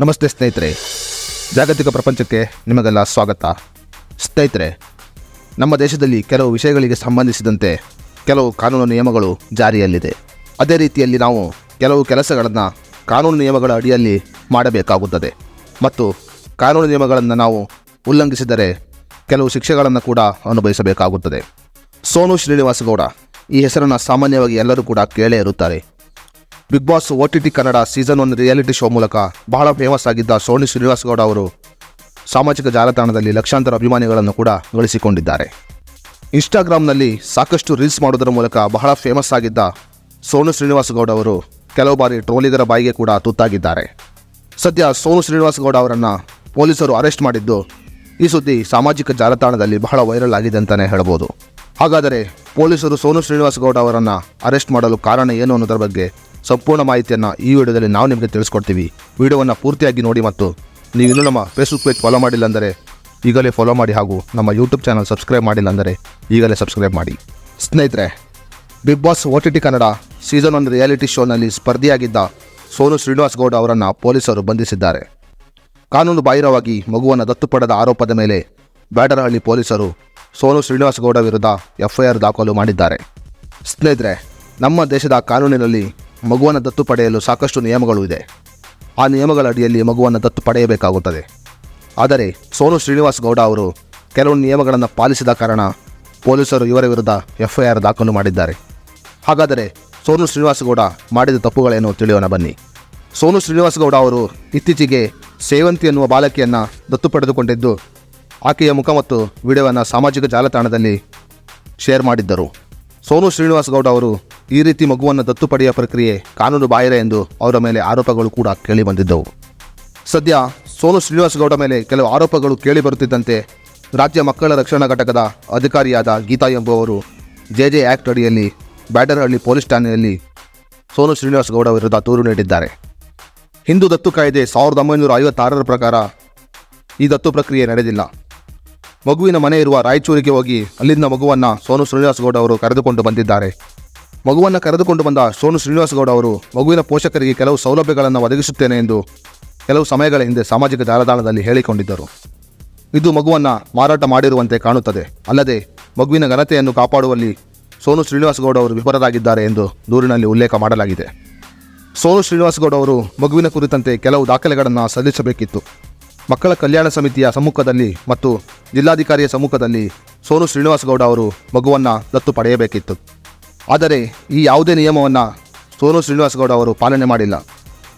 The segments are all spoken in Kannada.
ನಮಸ್ತೆ ಸ್ನೇಹಿತರೆ. ಜಾಗತಿಕ ಪ್ರಪಂಚಕ್ಕೆ ನಿಮಗೆಲ್ಲ ಸ್ವಾಗತ. ಸ್ನೇಹಿತರೆ, ನಮ್ಮ ದೇಶದಲ್ಲಿ ಕೆಲವು ವಿಷಯಗಳಿಗೆ ಸಂಬಂಧಿಸಿದಂತೆ ಕೆಲವು ಕಾನೂನು ನಿಯಮಗಳು ಜಾರಿಯಲ್ಲಿದೆ. ಅದೇ ರೀತಿಯಲ್ಲಿ ನಾವು ಕೆಲವು ಕೆಲಸಗಳನ್ನು ಕಾನೂನು ನಿಯಮಗಳ ಅಡಿಯಲ್ಲಿ ಮಾಡಬೇಕಾಗುತ್ತದೆ. ಮತ್ತು ಕಾನೂನು ನಿಯಮಗಳನ್ನು ನಾವು ಉಲ್ಲಂಘಿಸಿದರೆ ಕೆಲವು ಶಿಕ್ಷೆಗಳನ್ನು ಕೂಡ ಅನುಭವಿಸಬೇಕಾಗುತ್ತದೆ. ಸೋನು ಶ್ರೀನಿವಾಸಗೌಡ, ಈ ಹೆಸರನ್ನು ಸಾಮಾನ್ಯವಾಗಿ ಎಲ್ಲರೂ ಕೂಡ ಕೇಳೇ ಇರುತ್ತಾರೆ. Big boss O T T Kannada season one reality show ಮೂಲಕ ಬಹಳ ಫೇಮಸ್ ಆಗಿದ್ದ ಸೋನಿ ಶ್ರೀನಿವಾಸ್ ಗೌಡ ಅವರು ಸಾಮಾಜಿಕ ಜಾಲತಾಣದಲ್ಲಿ ಲಕ್ಷಾಂತರ ಅಭಿಮಾನಿಗಳನ್ನು ಕೂಡ ಗಳಿಸಿಕೊಂಡಿದ್ದಾರೆ. ಇನ್ಸ್ಟಾಗ್ರಾಮ್ನಲ್ಲಿ ಸಾಕಷ್ಟು ರೀಲ್ಸ್ ಮಾಡೋದರ ಮೂಲಕ ಬಹಳ ಫೇಮಸ್ ಆಗಿದ್ದ ಸೋನು ಶ್ರೀನಿವಾಸ ಗೌಡ ಅವರು ಕೆಲವು ಬಾರಿ ಟ್ರೋಲಿಗರ ಬಾಯಿಗೆ ಕೂಡ ತುತ್ತಾಗಿದ್ದಾರೆ. ಸದ್ಯ ಸೋನು ಶ್ರೀನಿವಾಸ ಗೌಡ ಅವರನ್ನು ಪೊಲೀಸರು ಅರೆಸ್ಟ್ ಮಾಡಿದ್ದು ಈ ಸುದ್ದಿ ಸಾಮಾಜಿಕ ಜಾಲತಾಣದಲ್ಲಿ ಬಹಳ ವೈರಲ್ ಆಗಿದೆ ಅಂತಲೇ ಹೇಳ್ಬೋದು. ಹಾಗಾದರೆ ಪೊಲೀಸರು ಸೋನು ಶ್ರೀನಿವಾಸ ಗೌಡ ಅವರನ್ನು ಅರೆಸ್ಟ್ ಮಾಡಲು ಕಾರಣ ಏನು ಅನ್ನೋದರ ಬಗ್ಗೆ ಸಂಪೂರ್ಣ ಮಾಹಿತಿಯನ್ನು ಈ ವಿಡಿಯೋದಲ್ಲಿ ನಾವು ನಿಮಗೆ ತಿಳಿಸ್ಕೊಡ್ತೀವಿ. ವಿಡಿಯೋವನ್ನು ಪೂರ್ತಿಯಾಗಿ ನೋಡಿ ಮತ್ತು ನೀವು ಇನ್ನೂ ನಮ್ಮ ಫೇಸ್ಬುಕ್ ಪೇಜ್ ಫಾಲೋ ಮಾಡಿಲ್ಲ ಅಂದರೆ ಈಗಲೇ ಫಾಲೋ ಮಾಡಿ ಹಾಗೂ ನಮ್ಮ ಯೂಟ್ಯೂಬ್ ಚಾನಲ್ ಸಬ್ಸ್ಕ್ರೈಬ್ ಮಾಡಿಲ್ಲ ಅಂದರೆ ಈಗಲೇ ಸಬ್ಸ್ಕ್ರೈಬ್ ಮಾಡಿ. ಸ್ನೇಹಿತರೆ big boss O T T Kannada season one reality ಶೋನಲ್ಲಿ ಸ್ಪರ್ಧಿಯಾಗಿದ್ದ ಸೋನು ಶ್ರೀನಿವಾಸ್ ಗೌಡ ಅವರನ್ನು ಪೊಲೀಸರು ಬಂಧಿಸಿದ್ದಾರೆ. ಕಾನೂನು ಬಾಹಿರವಾಗಿ ಮಗುವನ್ನು ದತ್ತು ಪಡೆದ ಆರೋಪದ ಮೇಲೆ ಬ್ಯಾಡರಹಳ್ಳಿ ಪೊಲೀಸರು ಸೋನು ಶ್ರೀನಿವಾಸ ಗೌಡ ವಿರುದ್ಧ ಎಫ್ಐಆರ್ ದಾಖಲು ಮಾಡಿದ್ದಾರೆ. ಸ್ನೇಹಿತರೆ, ನಮ್ಮ ದೇಶದ ಕಾನೂನಿನಲ್ಲಿ ಮಗುವನ್ನು ದತ್ತು ಪಡೆಯಲು ಸಾಕಷ್ಟು ನಿಯಮಗಳು ಇದೆ. ಆ ನಿಯಮಗಳ ಅಡಿಯಲ್ಲಿ ಮಗುವನ್ನು ದತ್ತು ಪಡೆಯಬೇಕಾಗುತ್ತದೆ. ಆದರೆ ಸೋನು ಶ್ರೀನಿವಾಸ್ ಗೌಡ ಅವರು ಕೆಲವು ನಿಯಮಗಳನ್ನು ಪಾಲಿಸಿದ ಕಾರಣ ಪೊಲೀಸರು ಇವರ ವಿರುದ್ಧ ಎಫ್ಐಆರ್ ದಾಖಲು ಮಾಡಿದ್ದಾರೆ. ಹಾಗಾದರೆ ಸೋನು ಶ್ರೀನಿವಾಸ ಗೌಡ ಮಾಡಿದ ತಪ್ಪುಗಳೇನು ತಿಳಿಯೋಣ ಬನ್ನಿ. ಸೋನು ಶ್ರೀನಿವಾಸ ಗೌಡ ಅವರು ಇತ್ತೀಚೆಗೆ ಸೇವಂತಿ ಎನ್ನುವ ಬಾಲಕಿಯನ್ನು ದತ್ತು ಪಡೆದುಕೊಂಡಿದ್ದು ಆಕೆಯ ಮುಖ ಮತ್ತು ವಿಡಿಯೋವನ್ನು ಸಾಮಾಜಿಕ ಜಾಲತಾಣದಲ್ಲಿ ಶೇರ್ ಮಾಡಿದ್ದರು. ಸೋನು ಶ್ರೀನಿವಾಸ ಗೌಡ ಅವರು ಈ ರೀತಿ ಮಗುವನ್ನು ದತ್ತು ಪಡೆಯುವ ಪ್ರಕ್ರಿಯೆ ಕಾನೂನು ಬಾಹಿರ ಎಂದು ಅವರ ಮೇಲೆ ಆರೋಪಗಳು ಕೂಡ ಕೇಳಿಬಂದಿದ್ದವು ಸದ್ಯ ಸೋನು ಶ್ರೀನಿವಾಸ ಗೌಡ ಮೇಲೆ ಕೆಲವು ಆರೋಪಗಳು ಕೇಳಿ ಬರುತ್ತಿದ್ದಂತೆ ರಾಜ್ಯ ಮಕ್ಕಳ ರಕ್ಷಣಾ ಘಟಕದ ಅಧಿಕಾರಿಯಾದ ಗೀತಾ ಎಂಬುವವರು ಜೆ ಜೆ ಆ್ಯಕ್ಟ್ ಅಡಿಯಲ್ಲಿ ಬ್ಯಾಡರಹಳ್ಳಿ ಪೊಲೀಸ್ ಠಾಣೆಯಲ್ಲಿ ಸೋನು ಶ್ರೀನಿವಾಸ ಗೌಡ ವಿರುದ್ಧ ದೂರು ನೀಡಿದ್ದಾರೆ. ಹಿಂದೂ ದತ್ತು ಕಾಯ್ದೆ ಸಾವಿರದ ಒಂಬೈನೂರ ಐವತ್ತಾರರ ಪ್ರಕಾರ ಈ ದತ್ತು ಪ್ರಕ್ರಿಯೆ ನಡೆದಿಲ್ಲ. ಮಗುವಿನ ಮನೆ ಇರುವ ರಾಯಚೂರಿಗೆ ಹೋಗಿ ಅಲ್ಲಿಂದ ಮಗುವನ್ನು ಸೋನು ಶ್ರೀನಿವಾಸ ಗೌಡ ಅವರು ಕರೆದುಕೊಂಡು ಬಂದಿದ್ದಾರೆ. ಮಗುವನ್ನು ಕರೆದುಕೊಂಡು ಬಂದ ಸೋನು ಶ್ರೀನಿವಾಸಗೌಡ ಅವರು, ಮಗುವಿನ ಪೋಷಕರಿಗೆ ಕೆಲವು ಸೌಲಭ್ಯಗಳನ್ನು ಒದಗಿಸುತ್ತೇನೆ ಎಂದು ಕೆಲವು ಸಮಯಗಳ ಹಿಂದೆ ಸಾಮಾಜಿಕ ಜಾಲತಾಣದಲ್ಲಿ ಹೇಳಿಕೊಂಡಿದ್ದರು. ಇದು ಮಗುವನ್ನು ಮಾರಾಟ ಮಾಡಿರುವಂತೆ ಕಾಣುತ್ತದೆ. ಅಲ್ಲದೆ, ಮಗುವಿನ ಘನತೆಯನ್ನು ಕಾಪಾಡುವಲ್ಲಿ ಸೋನು ಶ್ರೀನಿವಾಸಗೌಡ ಅವರು ವಿಫಲರಾಗಿದ್ದಾರೆ ಎಂದು ದೂರಿನಲ್ಲಿ ಉಲ್ಲೇಖ ಮಾಡಲಾಗಿದೆ. ಸೋನು ಶ್ರೀನಿವಾಸಗೌಡ ಅವರು ಮಗುವಿನ ಕುರಿತಂತೆ ಕೆಲವು ದಾಖಲೆಗಳನ್ನು ಸಲ್ಲಿಸಬೇಕಿತ್ತು. ಮಕ್ಕಳ ಕಲ್ಯಾಣ ಸಮಿತಿಯ ಸಮ್ಮುಖದಲ್ಲಿ ಮತ್ತು ಜಿಲ್ಲಾಧಿಕಾರಿಯ ಸಮ್ಮುಖದಲ್ಲಿ ಸೋನು ಶ್ರೀನಿವಾಸಗೌಡ ಅವರು ಮಗುವನ್ನು ದತ್ತು ಪಡೆಯಬೇಕಿತ್ತು. ಆದರೆ ಈ ಯಾವುದೇ ನಿಯಮವನ್ನು ಸೋನು ಶ್ರೀನಿವಾಸ ಗೌಡ ಅವರು ಪಾಲನೆ ಮಾಡಿಲ್ಲ.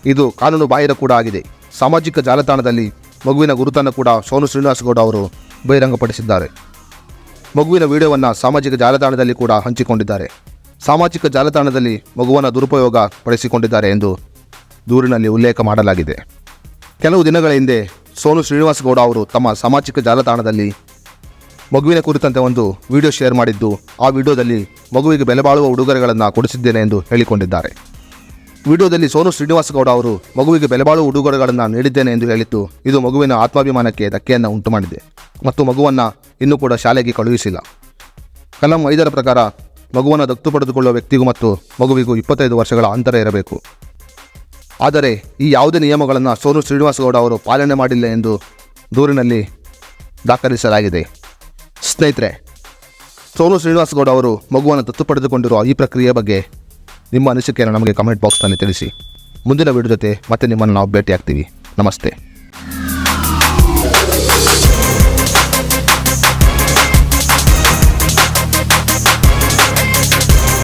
ಇದು ಕಾನೂನು ಬಾಹಿರ ಕೂಡ ಆಗಿದೆ. ಸಾಮಾಜಿಕ ಜಾಲತಾಣದಲ್ಲಿ ಮಗುವಿನ ಗುರುತನ್ನು ಕೂಡ ಸೋನು ಶ್ರೀನಿವಾಸ ಗೌಡ ಅವರು ಬಹಿರಂಗಪಡಿಸಿದ್ದಾರೆ. ಮಗುವಿನ ವಿಡಿಯೋವನ್ನು ಸಾಮಾಜಿಕ ಜಾಲತಾಣದಲ್ಲಿ ಕೂಡ ಹಂಚಿಕೊಂಡಿದ್ದಾರೆ. ಸಾಮಾಜಿಕ ಜಾಲತಾಣದಲ್ಲಿ ಮಗುವನ್ನು ದುರುಪಯೋಗ ಪಡಿಸಿಕೊಂಡಿದ್ದಾರೆ ಎಂದು ದೂರಿನಲ್ಲಿ ಉಲ್ಲೇಖ ಮಾಡಲಾಗಿದೆ. ಕೆಲವು ದಿನಗಳ ಹಿಂದೆ ಸೋನು ಶ್ರೀನಿವಾಸ ಗೌಡ ಅವರು ತಮ್ಮ ಸಾಮಾಜಿಕ ಜಾಲತಾಣದಲ್ಲಿ ಮಗುವಿನ ಕುರಿತಂತೆ ಒಂದು ವಿಡಿಯೋ ಶೇರ್ ಮಾಡಿದ್ದು, ಆ ವಿಡಿಯೋದಲ್ಲಿ ಮಗುವಿಗೆ ಬೆಲೆ ಬಾಳುವ ಉಡುಗೊರೆಗಳನ್ನು ಕೊಡಿಸಿದ್ದೇನೆ ಎಂದು ಹೇಳಿಕೊಂಡಿದ್ದಾರೆ. ವಿಡಿಯೋದಲ್ಲಿ ಸೋನು ಶ್ರೀನಿವಾಸ ಗೌಡ ಅವರು ಮಗುವಿಗೆ ಬೆಲೆ ಬಾಳುವ ಉಡುಗೊರೆಗಳನ್ನು ನೀಡಿದ್ದೇನೆ ಎಂದು ಹೇಳಿದ್ದು, ಇದು ಮಗುವಿನ ಆತ್ಮಾಭಿಮಾನಕ್ಕೆ ಧಕ್ಕೆಯನ್ನು ಉಂಟು ಮಾಡಿದೆ ಮತ್ತು ಮಗುವನ್ನು ಇನ್ನೂ ಕೂಡ ಶಾಲೆಗೆ ಕಳುಹಿಸಿಲ್ಲ. ಕಲಂ ಐದರ ಪ್ರಕಾರ, ಮಗುವನ್ನು ದತ್ತು ಪಡೆದುಕೊಳ್ಳುವ ವ್ಯಕ್ತಿಗೂ ಮತ್ತು ಮಗುವಿಗೂ ಇಪ್ಪತ್ತೈದು ವರ್ಷಗಳ ಅಂತರ ಇರಬೇಕು. ಆದರೆ, ಈ ಯಾವುದೇ ನಿಯಮಗಳನ್ನು ಸೋನು ಶ್ರೀನಿವಾಸ ಗೌಡ ಅವರು ಪಾಲನೆ ಮಾಡಿಲ್ಲ ಎಂದು ದೂರಿನಲ್ಲಿ ದಾಖಲಿಸಲಾಗಿದೆ. ಸ್ನೇಹಿತರೆ, ಸೋನು ಶ್ರೀನಿವಾಸ ಗೌಡ ಅವರು ಮಗುವನ್ನು ದತ್ತು ಪಡೆದುಕೊಂಡಿರುವ ಈ ಪ್ರಕ್ರಿಯೆ ಬಗ್ಗೆ ನಿಮ್ಮ ಅನಿಸಿಕೆಯನ್ನು ನಮಗೆ ಕಮೆಂಟ್ ಬಾಕ್ಸ್ನಲ್ಲಿ ತಿಳಿಸಿ. ಮುಂದಿನ ವಿಡಿಯೋ ಜೊತೆ ಮತ್ತೆ ನಿಮ್ಮನ್ನು ನಾವು ಭೇಟಿಯಾಗ್ತೀವಿ. ನಮಸ್ತೆ.